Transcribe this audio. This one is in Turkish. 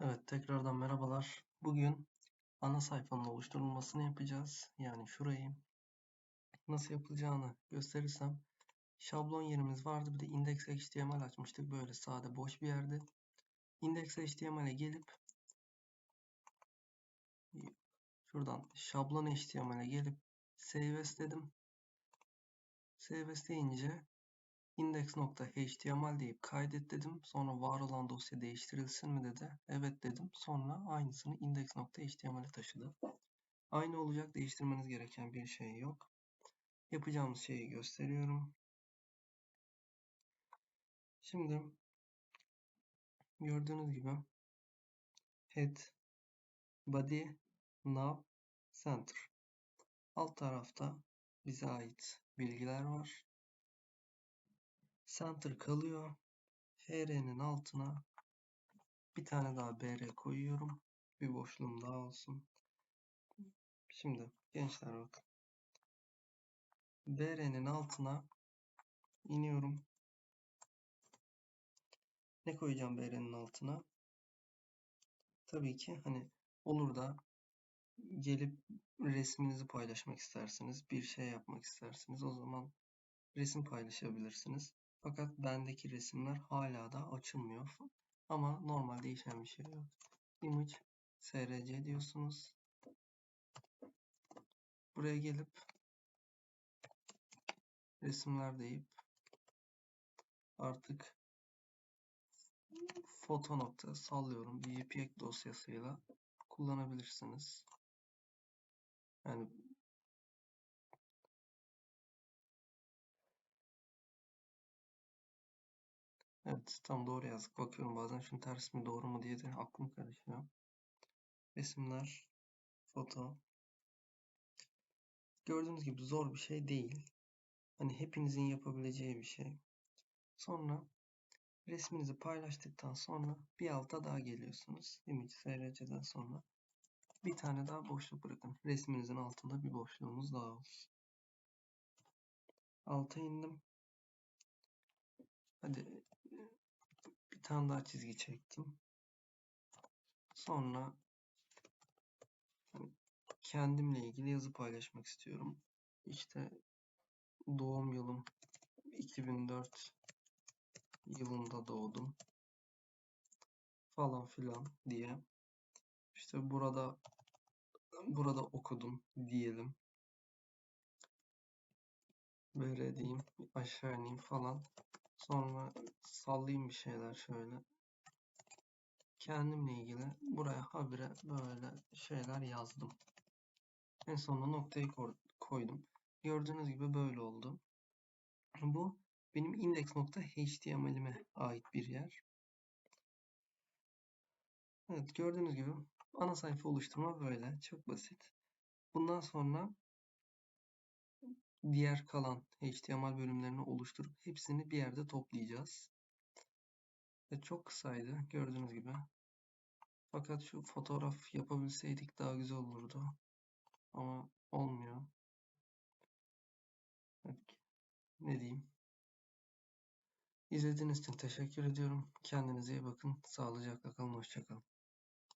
Evet, tekrardan merhabalar. Bugün ana sayfanın oluşturulmasını yapacağız. Yani şurayı nasıl yapılacağını gösterirsem şablon yerimiz vardı. Bir de index.html açmıştık. Böyle sade boş bir yerde. Index.html'e gelip şuradan şablon HTML'e gelip save dedim. Save as deyince index.html deyip kaydet dedim. Sonra var olan dosya değiştirilsin mi dedi. Evet dedim. Sonra aynısını index.html'e taşıdı. Aynı olacak. Değiştirmeniz gereken bir şey yok. Yapacağımız şeyi gösteriyorum. Şimdi gördüğünüz gibi head, body, nav, center. Alt tarafta bize ait bilgiler var. Center kalıyor. HR'nin altına bir tane daha BR koyuyorum. Bir boşluğum daha olsun. Şimdi gençler bakın. BR'nin altına iniyorum. Ne koyacağım BR'nin altına? Tabii ki hani olur da gelip resminizi paylaşmak istersiniz, bir şey yapmak istersiniz. O zaman resim paylaşabilirsiniz. Fakat bendeki resimler hala da açılmıyor. Ama normal değişen bir şey yok. Image src diyorsunuz. Buraya gelip resimler deyip artık foto nokta sallıyorum bir JPEG dosyasıyla kullanabilirsiniz. Yani Evet tam doğru yazdık. Bakıyorum bazen şunun ters mi doğru mu diye de aklım karışıyor. Resimler, foto. Gördüğünüz gibi zor bir şey değil. Hani hepinizin yapabileceği bir şey. Sonra resminizi paylaştıktan sonra bir alta daha geliyorsunuz. Image SRC'den sonra bir tane daha boşluk bırakın. Resminizin altında bir boşluğumuz daha olsun. Alta indim. Hadi tane daha çizgi çektim. Sonra kendimle ilgili yazı paylaşmak istiyorum. İşte doğum yılım 2004 yılında doğdum falan filan diye işte burada burada okudum diyelim böyle diyeyim aşağı ineyim falan sonra sallayayım bir şeyler şöyle kendimle ilgili buraya habire böyle şeyler yazdım en sonunda noktayı koydum gördüğünüz gibi böyle oldu bu benim index.html'ime ait bir yer. Evet gördüğünüz gibi ana sayfa oluşturma böyle. Çok basit. Bundan sonra diğer kalan HTML bölümlerini oluşturup hepsini bir yerde toplayacağız. Ve çok kısaydı gördüğünüz gibi. Fakat şu fotoğraf yapabilseydik daha güzel olurdu. Ama olmuyor. Ne diyeyim? İzlediğiniz için teşekkür ediyorum. Kendinize iyi bakın. Sağlıcakla kalın. Hoşçakalın.